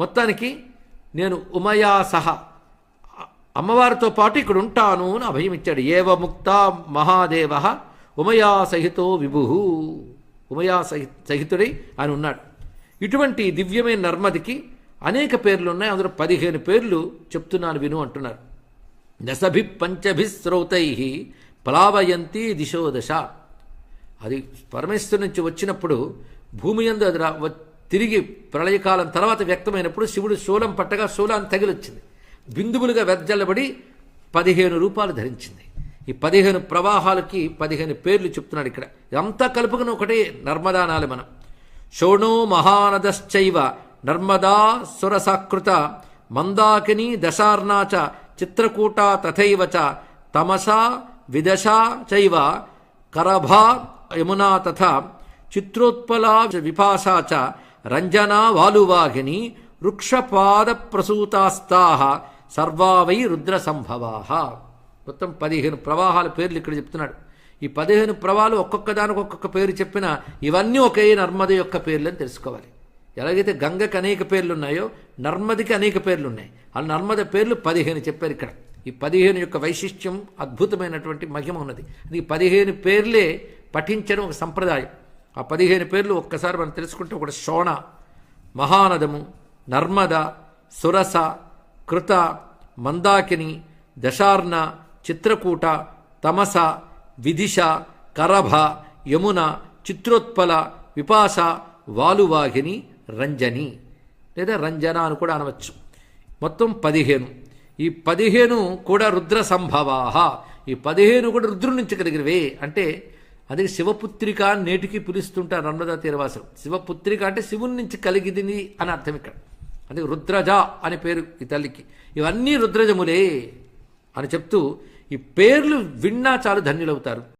మొత్తానికి నేను ఉమయా సహ అమ్మవారితో పాటు ఇక్కడ ఉంటాను అని అభయం ఇచ్చాడు. ఏవ ముక్త మహాదేవ ఉమయా సహితో విభు. ఉమయా సహి సహితుడై ఆయన ఉన్నాడు. ఇటువంటి దివ్యమైన నర్మదికి అనేక పేర్లు ఉన్నాయి. అందులో పదిహేను పేర్లు చెప్తున్నాను విను అంటున్నారు. దశభి పంచభి శ్రౌతై ప్లావయంతి దిశో దశ అది పరమేశ్వరు నుంచి వచ్చినప్పుడు భూమి యందు అది రా- వ- తిరిగి ప్రళయకాలం తర్వాత వ్యక్తమైనప్పుడు శివుడు శూలం పట్టగా శూలాన్ని తగిలొచ్చింది బిందువులుగా వెజ్జల్లబడి పదిహేను రూపాలు ధరించింది. ఈ పదిహేను ప్రవాహాలకి పదిహేను పేర్లు చెప్తున్నాడు ఇక్కడ. ఇదంతా కలుపుకుని ఒకటే నర్మదానాలు మనం. శోణో మహానదశ్చైవ నర్మదా సురసాకృత మందాకిని దశార్ణా చ చిత్రకూట తథైవ చ తమసా విదశా చైవ కరభా యమునా తథ చిత్రోత్పలా విపాసా చ రంజనా వాలువాహిని వృక్షపాద ప్రసూతాస్తాహ సర్వావై రుద్ర సంభవాహ మొత్తం పదిహేను ప్రవాహాల పేర్లు ఇక్కడ చెప్తున్నాడు. ఈ పదిహేను ప్రవాహాలు ఒక్కొక్క దానికి ఒక్కొక్క పేరు చెప్పినా ఇవన్నీ ఒకే నర్మద యొక్క పేర్లు అని తెలుసుకోవాలి. ఎలాగైతే గంగకి అనేక పేర్లు ఉన్నాయో నర్మదికి అనేక పేర్లు ఉన్నాయి. ఆ నర్మద పేర్లు పదిహేను చెప్పారు ఇక్కడ. ఈ పదిహేను యొక్క వైశిష్ట్యం అద్భుతమైనటువంటి మహిమ ఉన్నది. అది ఈ పదిహేను పేర్లే పఠించడం ఒక సంప్రదాయం. ఆ పదిహేను పేర్లు ఒక్కసారి మనం తెలుసుకుంటే ఒకటి శోణ మహానదము నర్మద సురస కృత మందాకిని దశార్ణ చిత్రకూట తమస విదిశ కరభ యమున చిత్రోత్పల విపాస వాలువాహిని రంజని. లేదా రంజన అని కూడా అనవచ్చు. మొత్తం పదిహేను. ఈ పదిహేను కూడా రుద్ర సంభవాహ ఈ పదిహేను కూడా రుద్రుడి నుంచి కలిగినవే. అంటే అది శివపుత్రిక నేటికి పిలుస్తుంటారు నర్మదా తీరవాసులు శివపుత్రిక అంటే శివుని నుంచి కలిగిదిని అని అర్థం ఇక్కడ. అది రుద్రజ అనే పేరు ఈ తల్లికి. ఇవన్నీ రుద్రజములే అని చెప్తూ ఈ పేర్లు విన్నా చాలు ధన్యులవుతారు.